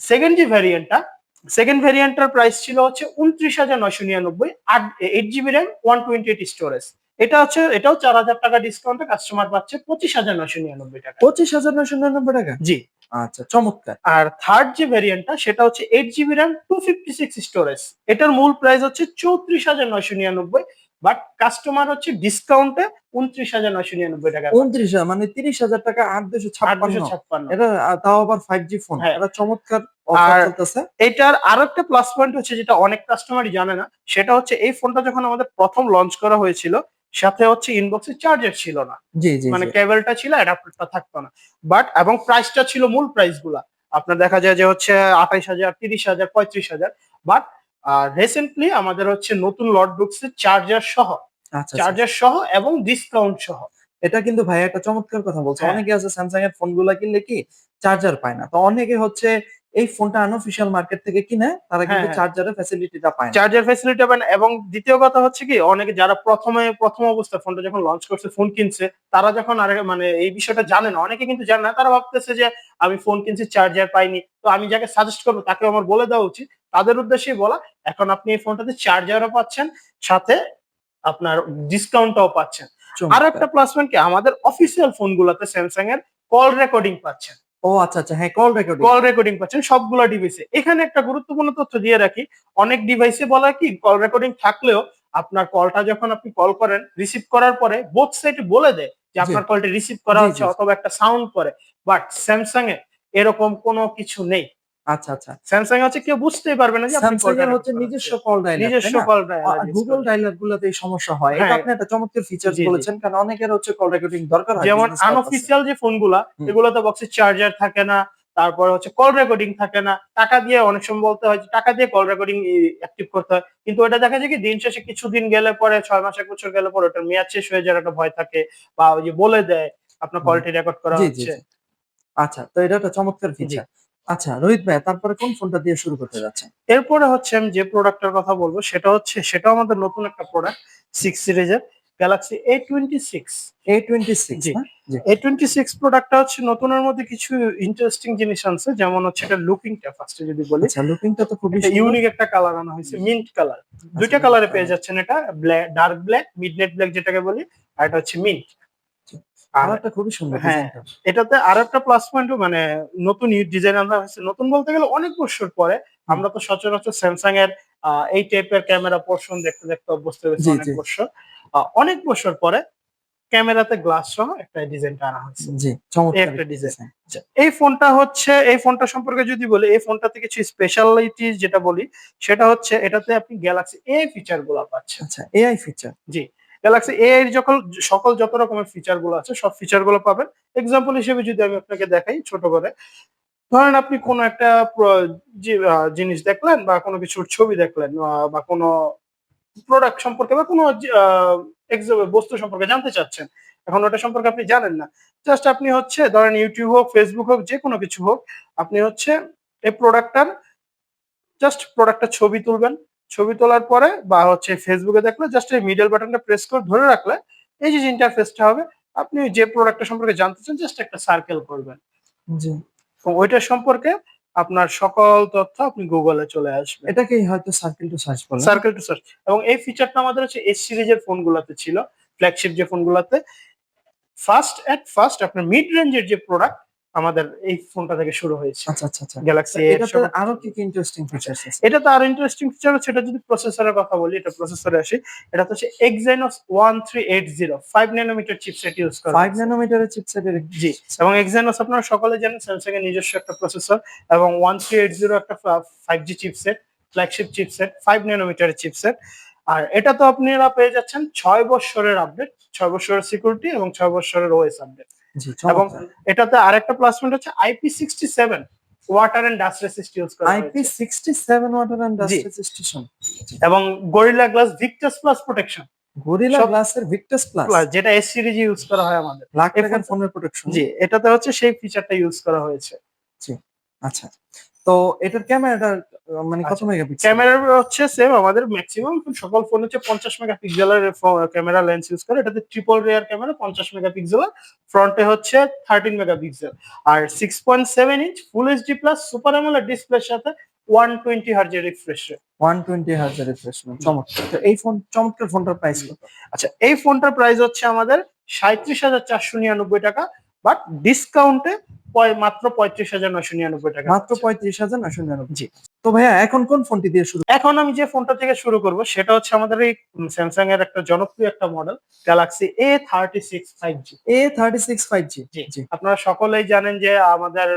A: সেকেন্ড যে ভ্যারিয়েন্টটা সেকেন্ড ভ্যারিয়েন্টটার প্রাইস ছিল হচ্ছে উনত্রিশ হাজার নয়শো নিরানব্বই আট eight GB RAM one twenty eight storage এটা হচ্ছে এটাও চার হাজার টাকা ডিসকাউন্টে কাস্টমার পাচ্ছে পঁচিশ হাজার নয়শো নিরানব্বই টাকা।
B: পঁচিশ হাজার নয়শো নিরানব্বই টাকা?
A: জি।
B: আচ্ছা চমৎকার।
A: আর থার্ড যে ভ্যারিয়েন্টটা সেটা হচ্ছে eight GB RAM two fifty six storage এটার মূল প্রাইস হচ্ছে চৌত্রিশ হাজার নয়শো নিরানব্বই বাট কাস্টমার হচ্ছে ডিসকাউন্টে উনত্রিশ হাজার নয়শো নিরানব্বই টাকা।
B: উনত্রিশ মানে তিরিশ হাজার টাকা আট দুশো ছাপ্পান্ন। এটা তাও আবার ফাইভ জি ফোন। এটা চমৎকার
A: আর- এটার আরও একটা প্লাস পয়েন্ট হচ্ছে যেটা অনেক কাস্টমারই জানে না সেটা হচ্ছে এই ফোনটা যখন আমাদের প্রথম লঞ্চ করা হয়েছিল সাথে হচ্ছে ইনবক্সে চার্জার ছিল না।
B: জি জি
A: মানে। কেবলটা ছিল অ্যাডাপ্টারটা থাকতো না। বাট এবং প্রাইসটা ছিল মূল প্রাইসগুলা। আপনার দেখা যায় যে হচ্ছে আঠাইশ হাজার তিরিশ হাজার পঁয়ত্রিশ হাজার। বাট রিসেন্টলি আমাদের হচ্ছে নতুন লট ঢুকছে চার্জার সহ
B: আচ্ছা আচ্ছা।
A: চার্জার সহ এবং ডিসকাউন্ট সহ।
B: এটা কিন্তু ভাই একটা চমৎকার কথা বলছে।
A: হ্যাঁ।
B: অনেকে আছে স্যামসাং এর ফোনগুলা কিনলে কি চার্জার পায় না। তো অনেকে হচ্ছে এই ফোনটা আনঅফিসিয়াল মার্কেট থেকে কিনে তারা কিন্তু
A: হ্যাঁ।
B: চার্জারের ফ্যাসিলিটিটা পায়
A: চার্জার ফ্যাসিলিটি পায় এবং দ্বিতীয় কথা হচ্ছে কি অনেকে যারা প্রথমে প্রথম অবস্থায় ফোনটা যখন লঞ্চ করছে ফোন কিনছে তারা যখন আর মানে এই বিষয়টা জানে না অনেকে কিন্তু জানে না তারা ভাবতেছে যে আমি ফোন কিনছি চার্জার পাইনি তো আমি যাকে সাজেস্ট করব তাকে আমার বলে দেওয়া উচিত তাদের উদ্দেশ্যেই বলা এখন আপনি এই ফোনটাতে চার্জারও পাচ্ছেন সাথে আপনার ডিসকাউন্টটাও পাচ্ছেন। আর একটা প্লাস পয়েন্ট কি আমাদের অফিসিয়াল ফোনগুলোতে স্যামসাং এর কল রেকর্ডিং পাচ্ছেন
B: ও আচ্ছা আচ্ছা হ্যাঁ কল রেকর্ডিং
A: কল রেকর্ডিং পাচ্ছেন সবগুলো ডিভাইসে এখানে একটা গুরুত্বপূর্ণ তথ্য দিয়ে রাখি। অনেক ডিভাইসে বলা কি কল রেকর্ডিং থাকলেও আপনার কলটা যখন আপনি কল করেন রিসিভ করার পরে বোথ সাইড বলে দেয় যে আপনার কলটা রিসিভ করা হচ্ছে অথবা একটা সাউন্ড করে। বাট স্যামসাং এ এরকম কোনো কিছু নেই।
B: আচ্ছা আচ্ছা।
A: স্যামসাং হচ্ছে কেউ বুঝতেই পারবে না যে
B: স্যামসাং এর হচ্ছে নিজস্ব কল ডায়ালার
A: নিজস্ব কল
B: গুগল ডায়ালার গুলোতে এই সমস্যা হয়। এটা
A: হ্যাঁ।
B: আপনি একটা চমৎকার ফিচার। বলেছেন কারণ অনেকের হচ্ছে কল রেকর্ডিং দরকার হয়
A: যেমন। আনঅফিসিয়াল যে ফোনগুলা। এগুলোতে বক্সে চার্জার থাকে না তারপরে হচ্ছে কল রেকর্ডিং থাকে না। টাকা দিয়ে অনেক সময় বলতে হয় যে টাকা দিয়ে কল রেকর্ডিং অ্যাক্টিভ করতে হয়। কিন্তু ওটা দেখা যায় কি দিন শেষে কিছুদিন গেলে পরে ছয় মাস এক বছর গেলে পরে ওটার মেয়াদ শেষ হয়ে যাওয়ার একটা ভয় থাকে বা ওই যে বলে দেয় আপনার কলটি রেকর্ড করা হচ্ছে।
B: আচ্ছা তো এটা একটা চমৎকার ফিচার আচ্ছা রোহিত ভাই তারপরে কোন ফোনটা দিয়ে শুরু করতে যাচ্ছেন?
A: এরপরে হচ্ছে আমি যে প্রোডাক্টের কথা বলব সেটা হচ্ছে সেটাও আমাদের নতুন একটা প্রোডাক্ট 6 সিরিজের Galaxy A26
B: A26
A: জি।
B: না? জি।
A: A26 প্রোডাক্টটা হচ্ছে নতুনের মধ্যে কিছু ইন্টারেস্টিং জিনিস আনছে যেমন হচ্ছে এটা লুকিংটা ফার্স্টে যদি বলি
B: আচ্ছা লুকিংটা তো খুবই
A: ইউনিক একটা কালার আনা হয়েছে মিন্ট কালার দুইটা কালারে পেয়ে যাচ্ছেন এটা black dark black midnight black যেটাকে বলি আর এটা হচ্ছে মিন্ট
B: কালারটা খুবই সুন্দর
A: হ্যাঁ। এটাতে আর একটা প্লাস পয়েন্ট মানে নতুন ডিজাইন আনা হয়েছে। নতুন বলতে গেলে অনেক বছর পরে আমরা তো সচরাচর স্যামসাং এর এই টাইপের ক্যামেরা পোর্শন দেখতে দেখতে অভ্যস্ত হয়েছে অনেক বছর। অনেক বছর পরে ক্যামেরাতে গ্লাস সহ একটা ডিজাইনটা আনা হয়েছে।
B: জি চমৎকার
A: একটা
B: ডিজাইন।
A: আচ্ছা, এই ফোনটা হচ্ছে এই ফোনটা সম্পর্কে যদি বলি এই ফোনটাতে কিছু স্পেশালিটি যেটা বলি সেটা হচ্ছে এটাতে আপনি গ্যালাক্সি এ ফিচারগুলো পাচ্ছেন।
B: আচ্ছা এআই ফিচার।
A: গ্যালাক্সি এ এর যখন সকল যত রকমের ফিচারগুলো আছে, সব ফিচারগুলো পাবেন। এক্সাম্পল হিসেবে যদি আমি আপনাকে দেখাই ছোট করে, ধরেন আপনি কোনো একটা জিনিস দেখলেন বা কোনো কিছুর ছবি দেখলেন বা কোনো প্রোডাক্ট সম্পর্কে বা কোনো বস্তু সম্পর্কে জানতে চাচ্ছেন, এখন ওটা সম্পর্কে আপনি জানেন না। জাস্ট আপনি হচ্ছে, ধরেন ইউটিউব হোক ফেসবুক হোক, যে কোনো কিছু হোক, আপনি হচ্ছে এই প্রোডাক্টটার জাস্ট প্রোডাক্টটা ছবি তুলবেন। ছবি তোলার পরে বা হচ্ছে ফেসবুকে দেখলে জাস্ট এই মিডল বাটনটা প্রেস করে ধরে রাখলে এই যে ইন্টারফেসটা হবে আপনি যে প্রোডাক্টটা সম্পর্কে জানতে চান জাস্ট একটা সার্কেল করবেন
B: জি।
A: ওইটা সম্পর্কে আপনার সকল তথ্য আপনি গুগলে চলে আসবে
B: এটাকেই হয়তো সার্কেল টু সার্চ বলে।
A: সার্কেল টু সার্চ এবং এই ফিচারটা আমাদের হচ্ছে এস সিরিজের ফোনগুলোতে ছিল ফ্ল্যাগশিপ যে ফোনগুলোতে ফার্স্ট এট ফার্স্ট আপনার মিড রেঞ্জের যে প্রোডাক্ট আমাদের এই ফোনটা থেকে শুরু হয়েছে
B: আচ্ছা আচ্ছা আচ্ছা।
A: গ্যালাক্সি
B: এটাতে আরও কি কি ইন্টারেস্টিং ফিচারস আছে?
A: এটা তো আরও ইন্টারেস্টিং ফিচার হচ্ছে এটা যদি প্রসেসরের কথা বলি এটা প্রসেসরে আসি এটা তো হচ্ছে Exynos 1380 5 ন্যানোমিটার চিপসেট ইউজ করা
B: 5
A: হয়েছে।
B: ন্যানোমিটারের চিপসেটের
A: জি এবং Exynos আপনারা সকলে জানেন স্যামসাং এর নিজস্ব একটা প্রসেসর এবং 1380 একটা 5G চিপসেট ফ্ল্যাগশিপ চিপসেট 5 ন্যানোমিটারের চিপসেট আর এটা তো আপনারা পেয়ে যাচ্ছেন 6 বছরের আপডেট 6 বছরের সিকিউরিটি এবং 6 বছরের ওএস আপডেট এবং এটাতে আরেকটা প্লাস পয়েন্ট হচ্ছে IP67 water and dust resist use করা হয়েছে।
B: IP67 water and. Dust resistance
A: এবং Gorilla glass Victus plus protection
B: Gorilla গ্লাসের ভিক্টাস প্লাস
A: প্লাস যেটা এস সিরিজে ইউজ করা হয় আমাদের।
B: লাখ টাকার ফোনের প্রোটেকশন
A: জি এটাতে হচ্ছে সেই ফিচারটা ইউজ করা হয়েছে।
B: জি আচ্ছা। তো এটার ক্যামেরাটা মানে কত
A: আচ্ছা,
B: মেগাপিক্সেল
A: ক্যামেরা হচ্ছে সেম আমাদের ম্যাক্সিমাম সকল ফোন হচ্ছে পঞ্চাশ মেগাপিক্সেলের ক্যামেরা লেন্স ইউজ করে। এটাতে ট্রিপল রেয়ার ক্যামেরা পঞ্চাশ মেগাপিক্সেলের ফ্রন্টে হচ্ছে থার্টিন মেগাপিক্সেল আর six point seven inch full HD plus super AMOLED ডিসপ্লের সাথে ওয়ান টোয়েন্টি হার্জের রিফ্রেশ রেট
B: 120 হাজার রিফ্রেশমেন্ট চমৎকার। তো এই ফোন চমৎকার ফোনটার প্রাইস কত?
A: আচ্ছা এই ফোনটার প্রাইস হচ্ছে আমাদের সাঁত্রিশ হাজার চারশো নিরানব্বই টাকা বাট ডিসকাউন্টে মাত্র পঁয়ত্রিশ হাজার নয়শো নিরানব্বই টাকা
B: মাত্র। পঁয়ত্রিশ হাজার নয়শো নিরানব্বই
A: জি।
B: তো ভাইয়া এখন কোন ফোনটি দিয়ে শুরু
A: এখন আমি যে ফোনটা থেকে শুরু করব সেটা হচ্ছে আমাদের এই স্যামসাং এর একটা জনপ্রিয় একটা model Galaxy A thirty six five G
B: A thirty six five G
A: জি। আপনারা সকলেই জানেন যে আমাদের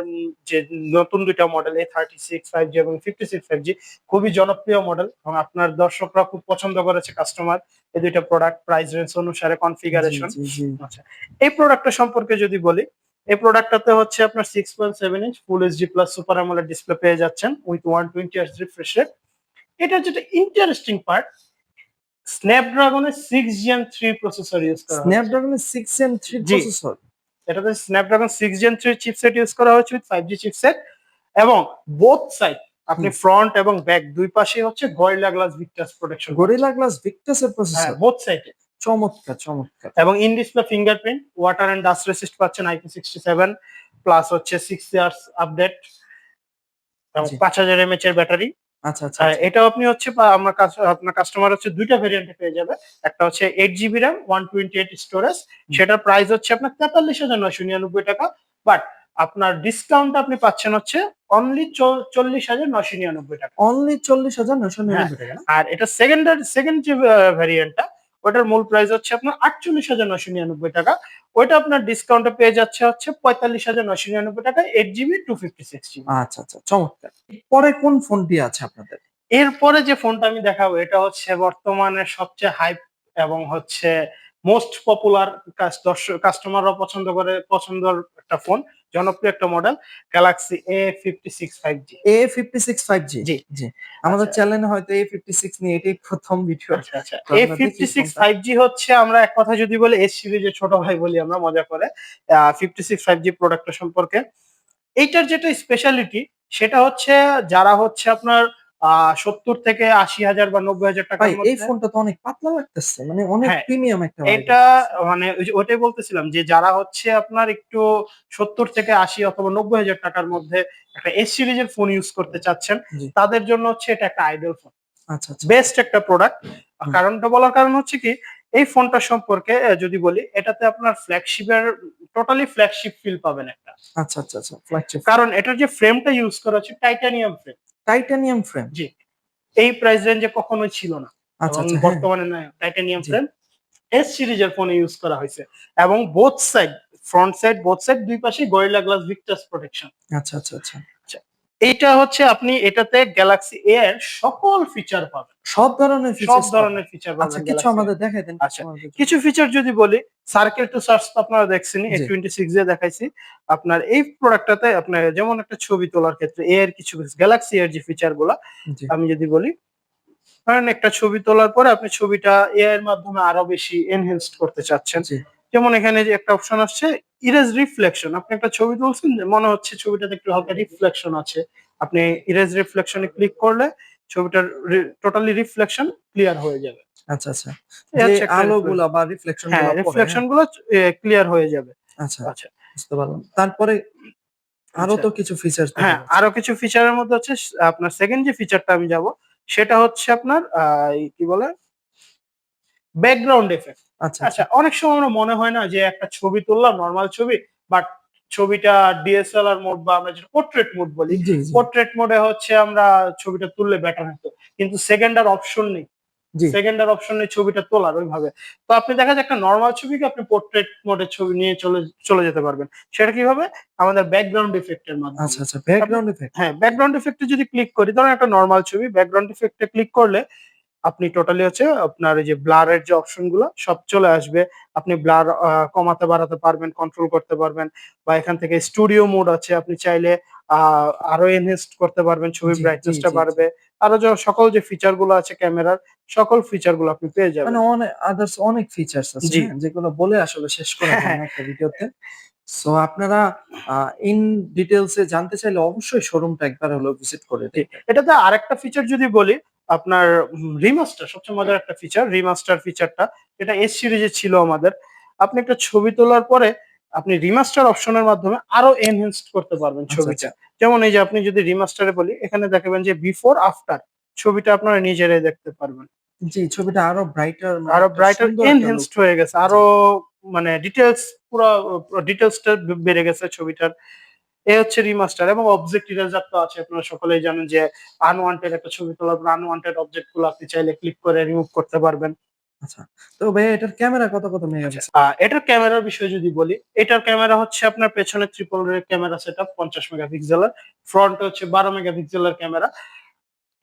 A: যে নতুন দুইটা model A thirty six five G এবং ফিফটি সিক্স ফাইভ জি খুবই জনপ্রিয় মডেল এবং আপনার দর্শকরা খুব পছন্দ করেছে কাস্টমার এই দুইটা প্রোডাক্ট প্রাইস রেঞ্জ অনুসারে কনফিগারেশন
B: জি।
A: এই প্রোডাক্টটা সম্পর্কে যদি বলি এই প্রোডাক্টটাতে হচ্ছে আপনার six point seven inch full HD plus super AMOLED display পেয়ে যাচ্ছেন with one twenty hertz refresh rate এটা যেটা interesting part স্ন্যাপড্রাগনের six gen three processor use করা।
B: স্ন্যাপড্রাগনের সিক্স এম থ্রি। প্রসেসর
A: এটাতে Snapdragon six gen three chipset use করা হয়েছে with five G chipset এবং বোথ সাইড আপনি ফ্রন্ট এবং ব্যাক দুই পাশে হচ্ছে Gorilla glass Victus protection
B: Gorilla glass ভিক্টাসের
A: হ্যাঁ
B: প্রসেসর
A: বোথ সাইডে
B: চমৎকার চমৎকার।
A: এবং in display fingerprint water and dust resist পাচ্ছেন আইপি সিক্সটি সেভেন প্লাস হচ্ছে সিক্স ইয়ার্স আপডেট এবং পাঁচ হাজার এমএচ এর ব্যাটারি
B: আচ্ছা আচ্ছা
A: আর এটাও আপনি হচ্ছে আমার কাছে আপনার কাস্টমার হচ্ছে দুইটা ভেরিয়েন্টে পেয়ে যাবে। একটা হচ্ছে eight GB RAM one twenty eight storage সেটার প্রাইস হচ্ছে আপনার তেতাল্লিশ হাজার নয়শো নিরানব্বই টাকা। বাট আপনার ডিসকাউন্ট আপনি পাচ্ছেন হচ্ছে অনলি চল্লিশ হাজার নয়শো নিরানব্বই টাকা।
B: অনলি চল্লিশ হাজার নয়শো নিরানব্বই টাকা
A: আর এটা সেকেন্ডার সেকেন্ড যে ভ্যারিয়েন্টটা ওটার মূল প্রাইস হচ্ছে আপনার আটচল্লিশ হাজার নশো নিরানব্বই টাকা। ওইটা আপনার ডিসকাউন্টে পেয়ে যাচ্ছে হচ্ছে পঁয়তাল্লিশ হাজার নশো নিরানব্বই টাকা eight GB two fifty six GB
B: আচ্ছা আচ্ছা চমৎকার। পরে কোন ফোনটি আছে আপনাদের?
A: এরপরে যে ফোনটা আমি দেখাবো এটা হচ্ছে বর্তমানে সবচেয়ে হাইপ এবং হচ্ছে মোস্ট পপুলার কাস্টমাররা পছন্দ করে পছন্দের একটা ফোন জনপ্রিয় একটা model Galaxy A fifty six five G
B: A fifty six five G
A: জি।
B: জি আমাদের। চ্যানেলে হয়তো এ ফিফটি সিক্স নিয়ে এটাই প্রথম video
A: A fifty six? Five G হচ্ছে আমরা এক কথা যদি বলি এস সিরিজের ছোট ভাই বলি আমরা মজা করে ফিফটি সিক্স ফাইভ জি প্রোডাক্টটা সম্পর্কে এইটার যেটা স্পেশালিটি সেটা হচ্ছে যারা হচ্ছে আপনার ৭০ থেকে ৮০,০০০ বা ৯০,০০০
B: ভাই
A: টাকার
B: এই ফোনটা তো অনেক পাতলা লাগতেছে। মানে অনেক প্রিমিয়াম একটা
A: এটা মানে ওটাই বলতেছিলাম যে যারা হচ্ছে আপনার একটু ৭০ থেকে ৮০ অথবা ৯০,০০০ টাকার মধ্যে একটা এস সিরিজের ফোন ইউজ করতে চাচ্ছেন, তাদের জন্য হচ্ছে এটা একটা আইডল ফোন।
B: আচ্ছা, আচ্ছা।
A: বেস্ট একটা প্রোডাক্ট। কারণটা বলার কারণ হচ্ছে কি এই ফোনটা সম্পর্কে যদি বলি এটাতে আপনার ফ্ল্যাগশিপের টোটালি ফ্ল্যাগশিপ ফিল পাবেন একটা।
B: আচ্ছা, আচ্ছা, আচ্ছা। ফ্ল্যাগশিপ
A: কারণ এটার যে ফ্রেমটা ইউজ করা হচ্ছে টাইটানিয়াম ফ্রেম।
B: Titanium frame.
A: জি। এই প্রাইস রেঞ্জে কখনোই ছিল না।
B: আচ্ছা, আচ্ছা।
A: বর্তমানে না টাইটানিয়াম ফ্রেম এস সিরিজের ফোনে ইউজ করা হয়েছে এবং both side front side both side দুই পাশে গরিলা গ্লাস ভিক্টাস প্রোটেকশন।
B: আচ্ছা, আচ্ছা, আচ্ছা।
A: এইটা হচ্ছে আপনি এটাতে গ্যালাক্সি এ এর সকল ফিচার পাবেন।
B: সব ধরনের
A: সব ধরনের ফিচার
B: আচ্ছা কিছু আমাদের দেখাই দেন।
A: আচ্ছা, কিছু ফিচার যদি বলি সার্কেল টু সার্চ তো আপনারা দেখছেনই
B: জি।
A: A26 এ দেখাইছি। আপনার এই প্রোডাক্টটাতে আপনার যেমন একটা ছবি তোলার ক্ষেত্রে এ এর কিছু গ্যালাক্সি এর যে
B: ফিচারগুলা
A: আমি যদি বলি ধরেন একটা ছবি তোলার পরে আপনি ছবিটা এ এর মাধ্যমে আরও বেশি এনহ্যান্সড করতে চাচ্ছেন। যেমন এখানে যে একটা অপশন আসছে ইরেজ রিফ্লেকশন আপনি একটা ছবি তুলছেন যে মনে হচ্ছে ছবিটাতে একটু হালকা রিফ্লেকশন আছে। আপনি ইরেজ রিফ্লেকশন এ ক্লিক করলে ছবিটার টোটালি রিফ্লেকশন ক্লিয়ার হয়ে যাবে।
B: আচ্ছা, আচ্ছা।
A: এই
B: যে আলোগুলা বা রিফ্লেকশন
A: হ্যাঁ, রিফ্লেকশন
B: হ্যাঁ?
A: গুলো ক্লিয়ার হয়ে যাবে।
B: আচ্ছা,
A: আচ্ছা।
B: বুঝতে পারলাম। তারপরে আরও
A: আচ্ছা।
B: তো কিছু ফিচার্স দেখা
A: হ্যাঁ, আরও কিছু ফিচারের মধ্যে হচ্ছে আপনার সেকেন্ড যে ফিচারটা আমি যাব সেটা হচ্ছে আপনার কি বলে? ব্যাকগ্রাউন্ড এফেক্ট
B: আচ্ছা,
A: আচ্ছা,
B: আচ্ছা।
A: অনেক সময় আমরা মনে হয় না যে একটা ছবি তুললাম নরমাল ছবি বাট ছবিটা ডিএসএলআর মোড বা আমরা যেটা পোর্ট্রেট মোড বলি। পোর্ট্রেট মোডে হচ্ছে আমরা ছবিটা তুললে বেটার হতো। কিন্তু সেকেন্ডার অপশন নেই।
B: জি।
A: সেকেন্ডার অপশন নেই ছবিটা তোলার ওইভাবে। তো আপনি দেখা যায় একটা নরমাল ছবিকে আপনি পোর্ট্রেট মোডে ছবি নিয়ে চলে চলে যেতে পারবেন। সেটা কীভাবে? আমাদের ব্যাকগ্রাউন্ড ইফেক্ট এর মাধ্যমে।
B: আচ্ছা, আচ্ছা। Background effect.
A: হ্যাঁ, ব্যাকগ্রাউন্ড ইফেক্ট যদি ক্লিক করি ধরেন একটা নরমাল ছবি ব্যাকগ্রাউন্ড ইফেক্ট ক্লিক করলে আপনি টোটালি হচ্ছে আপনার এই যে ব্লার এর যে অপশনগুলা সব চলে আসবে। আপনি ব্লার কমাতে বাড়াতে পারবেন, কন্ট্রোল করতে পারবেন বা এখান থেকে স্টুডিও মোড আছে আপনি চাইলে আরও এনহ্যান্সড করতে পারবেন ছবির
B: জি, জি,
A: ব্রাইটনেস টা
B: জি, জি।
A: বাড়বে। আরও য সকল যে ফিচারগুলো আছে ক্যামেরার সকল ফিচারগুলো আপনি পেয়ে যাবেন।
B: মানে অনে আদার্স অনেক ফিচার্স আছে, হ্যাঁ? যেগুলো বলে আসলে শেষ করা যায়
A: হ্যাঁ।
B: না একটা ভিডিওতে। সো আপনারা ইন ডিটেইলস এ জানতে চাইলে অবশ্যই শোরুমটা একবার হলেও ভিজিট করে।
A: এটাতে আরেকটা ফিচার যদি বলি আপনার রিমাস্টার সবচেয়ে মজার একটা ফিচার রিমাস্টার ফিচারটা এটা এস সিরিজে ছিল আমাদের। আপনি একটা ছবি তোলার পরে আপনি রিমাস্টার অপশনের মাধ্যমে আরও এনহ্যান্সড করতে পারবেন
B: আচ্ছা,
A: ছবিটা।
B: আচ্ছা।
A: যেমন এই যে আপনি যদি রিমাস্টারে বলি এখানে দেখাবেন যে বিফোর আফটার ছবিটা আপনারা নিজেরাই দেখতে পারবেন।
B: জি, ছবিটা আরও ব্রাইটার মানে আরও
A: ব্রাইটার এনহ্যান্সড হয়ে গেছে। আরও মানে ডিটেইলস পুরা ও ডিটেইলসটা বেড়ে গেছে ছবিটার। এ হচ্ছে রিমাস্টার এবং অবজেক্ট ইরেজার তো আছে আপনারা সকলেই জানেন যে আনওয়ান্টেড একটা ছবি তোলার পর আনওয়ান্টেড অবজেক্টগুলো আপনি চাইলে ক্লিক করে রিমুভ করতে পারবেন।
B: আচ্ছা। তো ভাইয়া এটার ক্যামেরা কত, কত
A: আচ্ছা,
B: মেগাপিক্সেল?
A: এটার ক্যামেরার বিষয়ে যদি বলি, এটার ক্যামেরা হচ্ছে আপনার পেছনে ট্রিপল রে ক্যামেরা সেটআপ ৫০ মেগাপিক্সেলের। ফ্রন্ট হচ্ছে ১২ মেগাপিক্সেলের ক্যামেরা।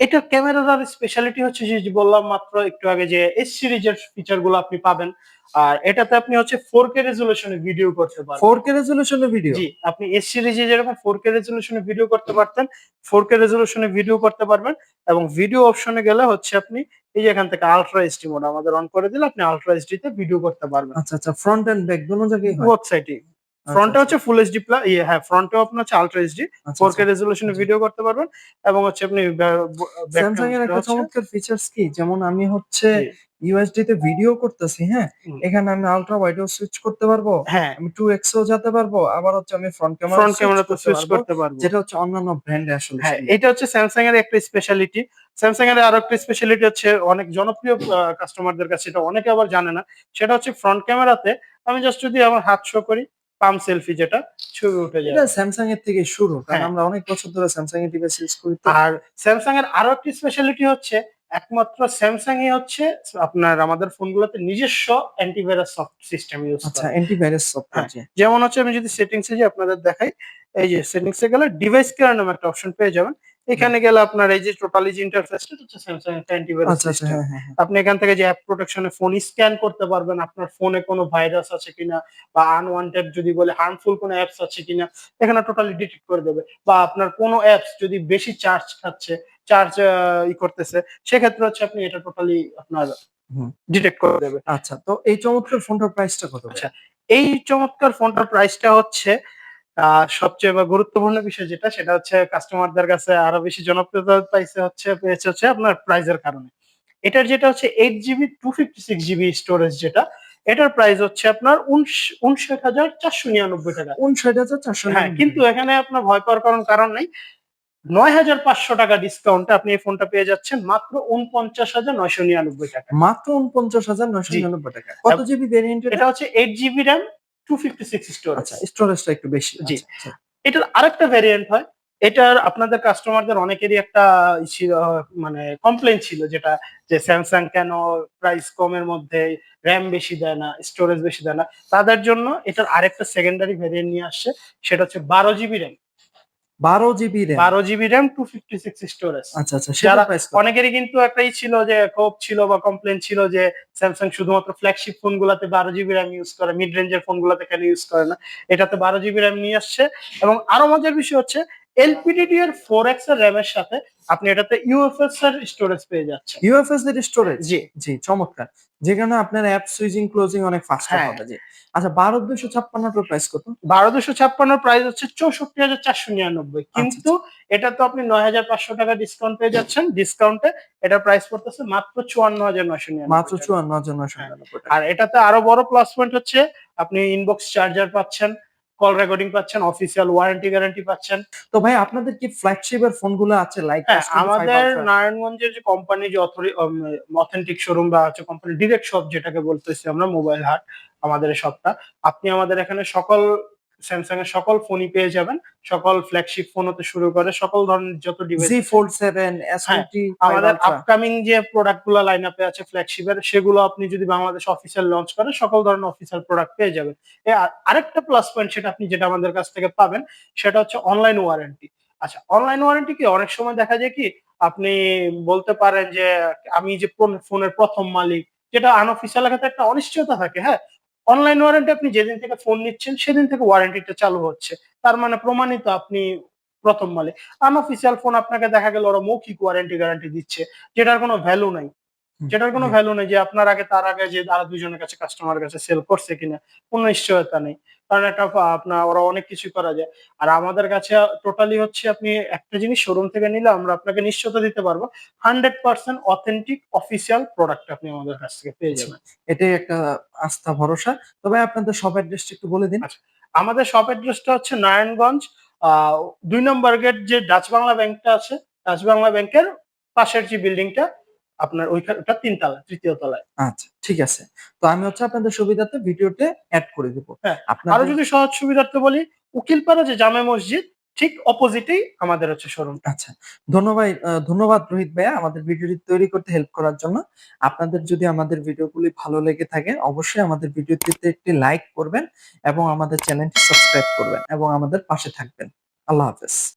A: এটার ক্যামেরার স্পেশালিটি হচ্ছে যে, বললাম মাত্র একটু আগে যে এস সিরিজের ফিচারগুলো আপনি পাবেন। আর এটাতে আপনি হচ্ছে 4K রেজোলিউশন ভিডিও করতে পারবেন।
B: 4K resolution video?
A: জি, আপনি এস সিরিজে যেরকম 4K রেজোলিউশন ভিডিও করতে পারতেন, 4K রেজোলিউশন ভিডিও করতে পারবেন এবং ভিডিও অপশনে গেলে হচ্ছে আপনি এই যে এখান থেকে আলট্রা এইচডি মোড আমাদের অন করে দিলে আপনি আলট্রা এইচডি তে ভিডিও করতে পারবেন।
B: আচ্ছা, আচ্ছা। ফ্রন্ট এন্ড ব্যাক দোনো জায়গায় হয়?
A: সাইডই।
B: আচ্ছা,
A: ফ্রন্টে
B: আচ্ছা।
A: হচ্ছে ফুল এইচডি প্লা ইয়ে হ্যাঁ, ফ্রন্টেও আপনার হচ্ছে আল্ট্রা এইচডি 4K
B: আচ্ছা।
A: রেজোলিউশন ভিডিও করতে পারবেন এবং হচ্ছে আপনি
B: স্যামসাং এর একটা চমৎকার ফিচার্স কি? যেমন আমি হচ্ছে ইউএসডি তে ভিডিও করতেছি, হ্যাঁ? এখানে আমি আল্ট্রা ওয়াইডও সুইচ করতে পারব।
A: হ্যাঁ,
B: আমি 2x ও যেতে পারব। আবার হচ্ছে আমি ফ্রন্ট ক্যামেরা
A: ফ্রন্ট ক্যামেরাতে
B: করতে
A: সুইচ। করতে পারব।
B: যেটা হচ্ছে অন্যান্য ব্র্যান্ডে আসলে
A: হ্যাঁ, এটা হচ্ছে স্যামসাং এর একটা স্পেশালিটি। স্যামসাং এর আরও একটা স্পেশালিটি হচ্ছে অনেক জনপ্রিয় কাস্টমারদের কাছে এটা অনেকে আবার জানে না। সেটা হচ্ছে ফ্রন্ট ক্যামেরাতে আমি জাস্ট যদি আমার হাত শো করি, পাম সেলফি যেটা ছবি উঠে
B: যায়
A: এটা
B: স্যামসাং এর থেকে শুরু। কারণ
A: হ্যাঁ।
B: আমরা অনেক বছর ধরে স্যামসাং এর ডিভাইস ইউজ করি।
A: আর স্যামসাং এর আরও একটি স্পেশালিটি হচ্ছে একমাত্র স্যামসাং এ হচ্ছে আপনার আমাদের ফোনগুলোতে নিজস্ব অ্যান্টিভাইরাস সফট সিস্টেম ইউজ
B: আচ্ছা, অ্যান্টিভাইরাস সফটওয়্যার
A: যেমন হচ্ছে আমি যদি সেটিংস এ যাই আপনাদের দেখাই। এই যে সেটিংস এ গেলে ডিভাইস কেয়ার নামে একটা অপশন পেয়ে যাবেন। এখানে গেলে আপনার এই যে টোটালি যে ইন্টারফেসটা এটা হচ্ছে স্যামসাং একটা অ্যান্টিভাইরাস
B: আচ্ছা, আচ্ছা।
A: সিস্টেম।
B: হ্যাঁ, হ্যাঁ, হ্যাঁ।
A: আপনি এখান থেকে যে অ্যাপ প্রোটেকশন এ ফোন স্ক্যান করতে পারবেন। আপনার ফোনে কোনো ভাইরাস আছে কিনা বা আনওয়ান্টেড যদি বলে হার্মফুল কোনো অ্যাপস আছে কিনা এখানে টোটালি ডিটেক্ট করে দেবে। বা আপনার কোনো অ্যাপস যদি বেশি চার্জ খাচ্ছে, চার্জ ই করতেছে সেক্ষেত্রে হচ্ছে আপনি এটা টোটালি আপনার ডিটেক্ট করে দেবে।
B: আচ্ছা, তো এই চমৎকার ফোনটার প্রাইসটা কত?
A: আচ্ছা, এই চমৎকার ফোনটার প্রাইসটা হচ্ছে সবচেয়ে বা গুরুত্বপূর্ণ বিষয় যেটা সেটা হচ্ছে কাস্টমারদের কাছে আরও বেশি জনপ্রিয়তা পাইছে হচ্ছে পেয়েছে হচ্ছে আপনার প্রাইজের কারণে। এটার যেটা হচ্ছে eight GB two fifty six GB storage যেটা এটার প্রাইস হচ্ছে আপনার উনষাট হাজার চারশো নিরানব্বই টাকা।
B: উনষাট হাজার চারশো
A: হ্যাঁ কিন্তু এখানে আপনার ভয় পাওয়ার কারণ কারণ নেই। নয় হাজার পাঁচশো টাকা ডিসকাউন্টে আপনি এই ফোনটা পেয়ে যাচ্ছেন মাত্র উনপঞ্চাশ হাজার নয়শো নিরানব্বই টাকা।
B: মাত্র উনপঞ্চাশ হাজার নয়শো নিরানব্বই টাকা। কত জিবি ভেরিয়েন্ট
A: এটা হচ্ছে eight GB RAM two fifty six storage
B: আচ্ছা স্টোরেজটা একটু বেশি।
A: জি।
B: আচ্ছা, আচ্ছা।
A: এটার আরেকটা ভ্যারিয়েন্ট হয়। এটার আপনাদের কাস্টমারদের অনেকেরই একটা মানে কমপ্লেন ছিল যেটা যে স্যামসাং কেন প্রাইস কমের মধ্যে র্যাম বেশি দেয় না স্টোরেজ বেশি দেয় না। তাদের জন্য এটার আরেকটা সেকেন্ডারি ভ্যারিয়েন্ট নিয়ে আসছে সেটা হচ্ছে বারো জিবি র্যাম
B: বারো জিবি র্যাম
A: বারো GB RAM two fifty six storage
B: আচ্ছা আচ্ছা
A: যারা অনেকেরই কিন্তু একটাই ছিল যে কোপ ছিল বা কমপ্লেন ছিল যে স্যামসাং শুধুমাত্র ফ্ল্যাগশিপ ফোন গুলাতে বারো জিবি র্যাম ইউজ করে মিড রেঞ্জের ফোন গুলাতে কেন ইউজ করে না? এটাতে বারো জিবি র্যাম নিয়ে আসছে। এবং আরও মজার বিষয় হচ্ছে এলপিডিডি এর ফোর এক্সের র্যামের সাথে আপনি এটাতে ইউএফএস এর স্টোরেজ পেয়ে যাচ্ছেন।
B: ইউএফএস এর স্টোরেজ
A: জি।
B: জি চমৎকার। যে কারণে আপনার অ্যাপ সুইচিং ক্লোজিং অনেক ফাস্টার
A: হ্যাঁ।
B: হবে। জি। আচ্ছা বারো দুশো ছাপ্পান্নটার প্রাইস কত?
A: বারো দুশো ছাপ্পান্ন প্রাইস হচ্ছে চৌষট্টি হাজার চারশো নিরানব্বই।
B: আচ্ছা,
A: কিন্তু এটা তো আপনি নয় হাজার পাঁচশো টাকা ডিসকাউন্ট পেয়ে যাচ্ছেন। ডিসকাউন্টে এটার প্রাইস পড়তেছে মাত্র চুয়ান্ন হাজার নয়শো
B: মাত্র চুয়ান্ন হাজার নয়শো
A: হ্যাঁ। আর এটাতে আরও বড় প্লাস পয়েন্ট হচ্ছে আপনি ইনবক্স চার্জার পাচ্ছেন। কল রেকর্ডিং পাচ্ছেন অফিসিয়াল ওয়ারেন্টি গ্যারান্টি পাচ্ছেন।
B: তো ভাই আপনাদের কি ফ্ল্যাগশিপের ফোনগুলো আছে? লাইক
A: হ্যাঁ আমাদের নারায়ণগঞ্জের যে কোম্পানি যে অথেন্টিক শোরুম বা আছে কোম্পানি ডিরেক্ট শপ যেটাকে বলতেছি আমরা মোবাইল হাট আমাদের শপটা আপনি আমাদের এখানে সকল স্যামসাং এর সকল ফোনই পেয়ে যাবেন। সকল ফ্ল্যাগশিপ ফোন হতে শুরু করে সকল ধরনের যত device
B: Z fold seven S
A: আমাদের আপকামিং যে প্রোডাক্টগুলো লাইন আপে আছে ফ্ল্যাগশিপের সেগুলো আপনি যদি বাংলাদেশ অফিসিয়াল লঞ্চ করেন সকল ধরনের অফিসিয়াল প্রোডাক্ট পেয়ে যাবেন। আরেকটা প্লাস পয়েন্ট সেটা আপনি যেটা আমাদের কাছ থেকে পাবেন সেটা হচ্ছে অনলাইন ওয়ারেন্টি আচ্ছা অনলাইন ওয়ারেন্টি কি? অনেক সময় দেখা যায় কি আপনি বলতে পারেন যে আমি যে ফোনের প্রথম মালিক যেটা আনঅফিসিয়াল একটা অনিশ্চয়তা থাকে হ্যাঁ? অনলাইন ওয়ারেন্টি আপনি যেদিন থেকে ফোন নিচ্ছেন, সেদিন থেকে ওয়ারেন্টিটা চালু হচ্ছে। তার মানে প্রমাণিত আপনি প্রথম মালিক আনঅফিসিয়াল ফোন আপনাকে দেখা গেল ওরা মৌখিক ওয়ারেন্টি গ্যারান্টি দিচ্ছে, যেটার কোনো ভ্যালু নাই। যেটার কোনো ভ্যালু নেই যে আপনার আগে তার আগে যে আর দুজনের কাছে কাস্টমার কাছে সেল করছে কিনা কোনো নিশ্চয়তা নেই। কারণ একটা আপনার ওরা অনেক কিছু করা যায়। আর আমাদের কাছে টোটালি হচ্ছে আপনি একটা জিনিস শোরুম থেকে নিলে আমরা আপনাকে নিশ্চয়তা দিতে পারব hundred percent authentic official product আপনি আমাদের কাছ থেকে পেয়ে যাবেন।
B: এটাই একটা আস্থা ভরসা। তবে আপনাদের সব অ্যাড্রেসটা একটু বলে দিন।
A: আচ্ছা। আমাদের শপ অ্যাড্রেসটা হচ্ছে নারায়ণগঞ্জ আহ, দুই নম্বর গেট যে ডাচ বাংলা ব্যাংকটা আছে ডাচ বাংলা ব্যাংকের পাশের যে বিল্ডিংটা আপনার ওইখানে ওটা তিনতলা তৃতীয় তলায়।
B: আচ্ছা ঠিক আছে। তো আমি হচ্ছে আপনাদের সুবিধাতে ভিডিওতে অ্যাড করে দেবো।
A: হ্যাঁ, আরও যদি সহজ সুবিধার্থে বলি উকিলপাড়া যে জামে মসজিদ ঠিক অপোজিটেই আমাদের হচ্ছে শোরুম
B: আচ্ছা ধন্যবাদ ধন্যবাদ রোহিত ভাইয়া আমাদের ভিডিওটি তৈরি করতে হেল্প করার জন্য। আপনাদের যদি আমাদের ভিডিওগুলি ভালো লেগে থাকে অবশ্যই আমাদের ভিডিওটিতে একটি লাইক করবেন এবং আমাদের চ্যানেলটি সাবস্ক্রাইব করবেন এবং আমাদের পাশে থাকবেন। আল্লাহ হাফেজ।